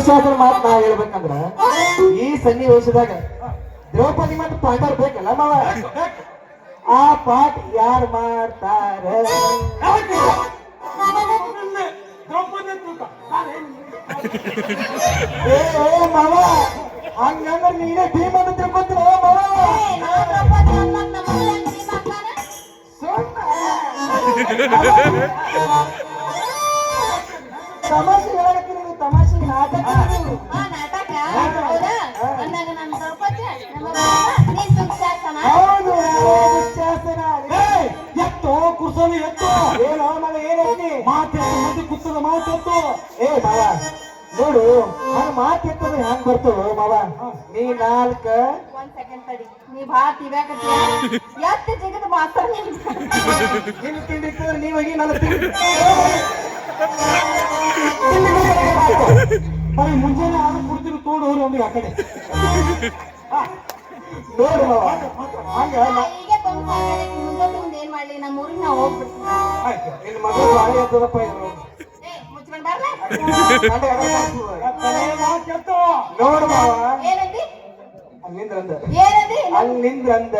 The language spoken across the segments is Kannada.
ದುಶ್ಯಾಸನ ಮಾತು ನಾ ಹೇಳ್ಬೇಕಂದ್ರ ಈ ಸನ್ನಿವೇಶದಾಗ ದ್ರೌಪದಿ ಮತ್ತು ಪಾಂಡವ್ರು ಬೇಕಲ್ಲ ಮಾವ? ಆ ಪಾಠ ಯಾರು ಮಾಡ್ತಾರ? ದ್ರೌಪದಿ ತೂಕ ಏ ಏ ಮಾವ ಹಂಗಂದ್ರ ನೀನೇ ಭೀಮ್ ಅಂತ ತಿಳ್ಕೊತೀರ ಮಾವ? ತಮಾಷೆ ಹೇಳಕತ್ತೀನಿ ನೀವು ತಮಾಷೆ ನಾಟಕ. ಹೌದು ದುಶ್ಯಾಸನ ಏಯ್, ಎತ್ತು ಕುರ್ಸೋನು ಎತ್ತು ಏನೋ ಮಗ ಏನೈತಿ ಮಾತೆತ್ತು ಮಂದಿ ಕುತ್ತದ ಮಾತೆತ್ತು ಏ ಮಾವ ನೋಡು ಹಂಗ ಮಾತು ಎತ್ತದ ಹೆಂಗ್ ಬರ್ತವ ಮಾವ ನೀ ನಾಲ್ಕ ಒಂದ್ ಸೆಕೆಂಡ್ ತಡಿ ನೀ ಬಾ ತಿವ್ಯಾಕತ್ತೀಯ ಎಷ್ಟ್ ಜಿಗದ ಮಾಸ್ತರ ನೀನ್ ನಿನ್ನ ತಿಂಡಿ ಇತ್ತಂದ್ರೆ ನೀ ಹೋಗಿ ನನ್ನ ತಿಂಡಿ ಬರೀ ಮುಂಜಾನೆ ಆರು ಕುಡ್ತಿರು ತೋಡು ಹೋರಿ ಅಂದ್ರೆ ಆ ಕಡೆ. ನೋಡು ಮಾವ. ಹಂಗ ನ- ಈಗ ತಂದ್ ಸಾಕಾಗೈತಿ. ಮುಂದೆ ಮುಂದೆ ಏನ್ ಮಾಡ್ಲಿ? ನಮ್ಮ ಊರಿಗೆ ನಾವು ಆಯ್ತು ನಿನ್ನ ಮಗಳು ಬಾಳೆ ಎತ್ತದಪ್ಪ ಇದು ಏ ಮುಚ್ಕೊಂಡ್ ಬರ್ಲಾ? ಗಂಡ ಗಂಡ ಕಾಣ್ತದ. ನೋಡು ಮಾವ. ಏನಂದಿ? ಅಲ್ಲಿಂದ್ರಂದ ಏನಂದಿ? ಅಲ್ಲಿಂದ್ರಂದ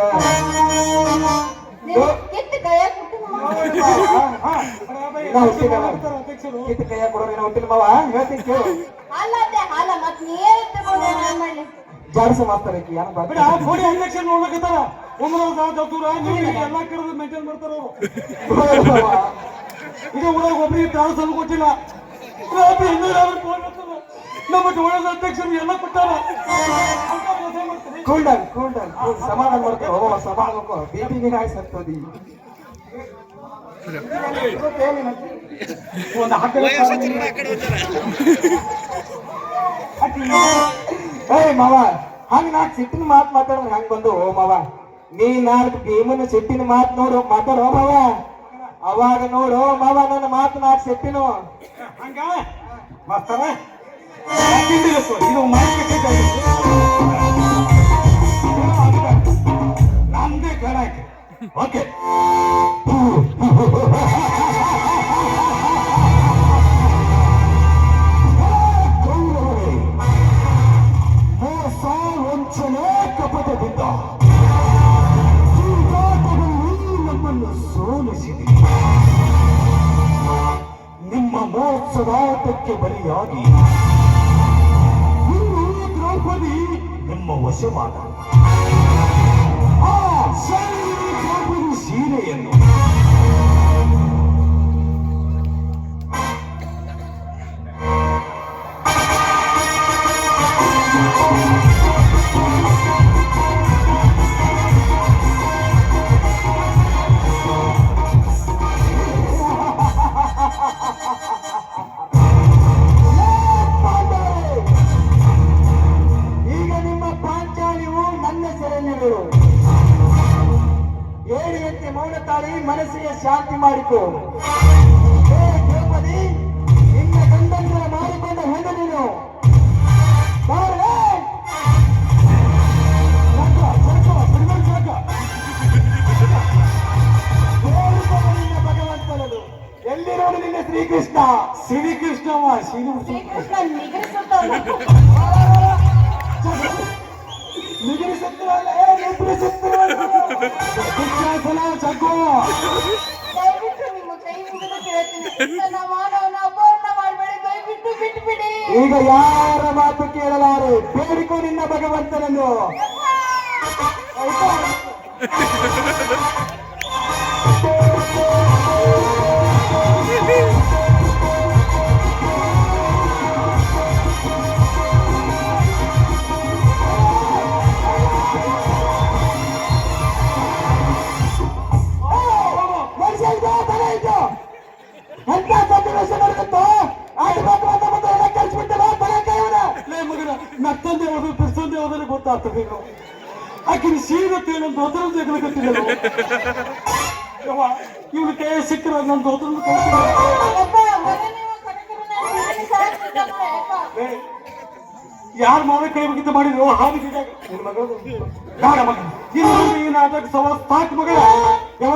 ಕೈಯ. ಮಾಡ್ತಾರೆ ಮಾವ. ಹೇಳ್ತೀನಿ ಕೇಳು. ಅಲ್ಲ ಅದೇ ಮತ್ ತಗೊಂಡು ಜಾಡ್ಸ ಬಿಡಿ ನೀವು ಎಲ್ಲ ಕರೆದು ಮೇಂಟೈನ್ ಮಾಡ್ತಾರ ಅವರು. ಊರಾಗ ಒಬ್ಬರಿಗೆ ತ್ರಾಸ ಅನ್ನು ಕೊಟ್ಟಿಲ್ಲ ಫೋನ್ ಮಾಡ್ತಾರೆ. ನಮ್ಮ ಅಧ್ಯಕ್ಷರು ಎಲ್ಲ ಕೊಟ್ಟಾರ ಅಂತ ಡೌನ್. ಕೂಲ್ ಡೌನ್ ಕೂಲ್ ಸಮಾಧಾನ ಮಾಡ್ಕೋ ಓ ಸಮಾಧಾನ ಮಾಡ್ಕೋ ಬಿ ಪಿ ನೀನು ಆಯ್ತು ಒಂದು ಹಾಕಲು ಏಯ್ ಮಾವ. ಹಂಗ ನಾ ಸಿಟ್ಟಿನ ಮಾತು ಮಾತಾಡಿದ್ರೆ ಹಂಗ ಬಂದು ಓ ಮಾವ ನೀ ನಾಲ್ಕು ಭೀಮನ ಸಿಟ್ಟಿನ ಮಾತು ನೋಡು ಮಾತಾಡೋ ಮಾವ. ಅವಾಗ ನೋಡು ಮಾವ ನನ್ನ ಮಾತು ನಾಲ್ಕು ಸಿಟ್ಟಿನು. ಹಂಗ? ಮಾತಾಡ ಇದು ಮಾರ್ಕೆಟ್ ಓಕೆ ಸೋಲಿಸಿದೆ ನಿಮ್ಮ ಮೋಸದಾಟಕ್ಕೆ ಬಲಿಯಾಗಿ ದ್ರೌಪದಿ ನಿಮ್ಮ ವಶವಾದ. ಏಳಿಯಂತೆ ಮೌನ ತಾಳಿ ಮನಸ್ಸಿಗೆ ಶಾಂತಿ ಮಾಡಿಕೊ. ಹೇ ದ್ರೌಪದಿ ನಿನ್ನ ಗಂಡಂತರ ಮಾಡಿಕೊಂಡ ಹೆಣ್ಣು ನೀನು. ಹೇಳಿದವ ನಿನ್ನ ಶ್ರೀಕೃಷ್ಣ? ಶ್ರೀಕೃಷ್ಣವ ಶ್ರೀ ಶ್ರೀಕೃಷ್ಣ ನಿಗರಿಸುತ್ತ ಈಗ ಯಾರ ಮಾತು ಕೇಳಲಾರೆ ಬೇಡಿಕೋ ನಿನ್ನ ಭಗವಂತನನ್ನು ಅಂತ ಸನ್ನಿವೇಶ ನಡೆದಿತ್ತು? ಆಯ್ತು, ಬಂದು, ಬಂದು, ಬಂದು, ಎಲ್ಲ ಕಳ್ಸ್ಬಿಟ್ಟಲ್ಲ, ತಲೆ ಕೈಯವನ. ಲೇ ಮೆತ್ತಂದೆ ಹೋದ್ರೆ ಬಿರ್ಸಂದೆ ಹೋದ್ರೆ ಗೊತ್ತಾಗ್ತದೆ ನೀನು ಆಕಿನ ಸೀರತ್ತೆ ನನ್ನ ಯವ್ವ ಇವನು ಕೈ ಸಿಕ್ಕರ ನನ್ನ ಮಾಡ. ಯಾರ ಮಾವ ಕೈ ಮುಗಿತ ಮಾಡಿದ್ರು? ಹಾಗೆ ನಿನ್ನ ಮಗಳು ಬೇಡ ಮಗ. ಇನ್ನು ಈ ನಾಟಕ ಸವಾಲ್ ಸಾಕು ಮಗ. ಯಾವ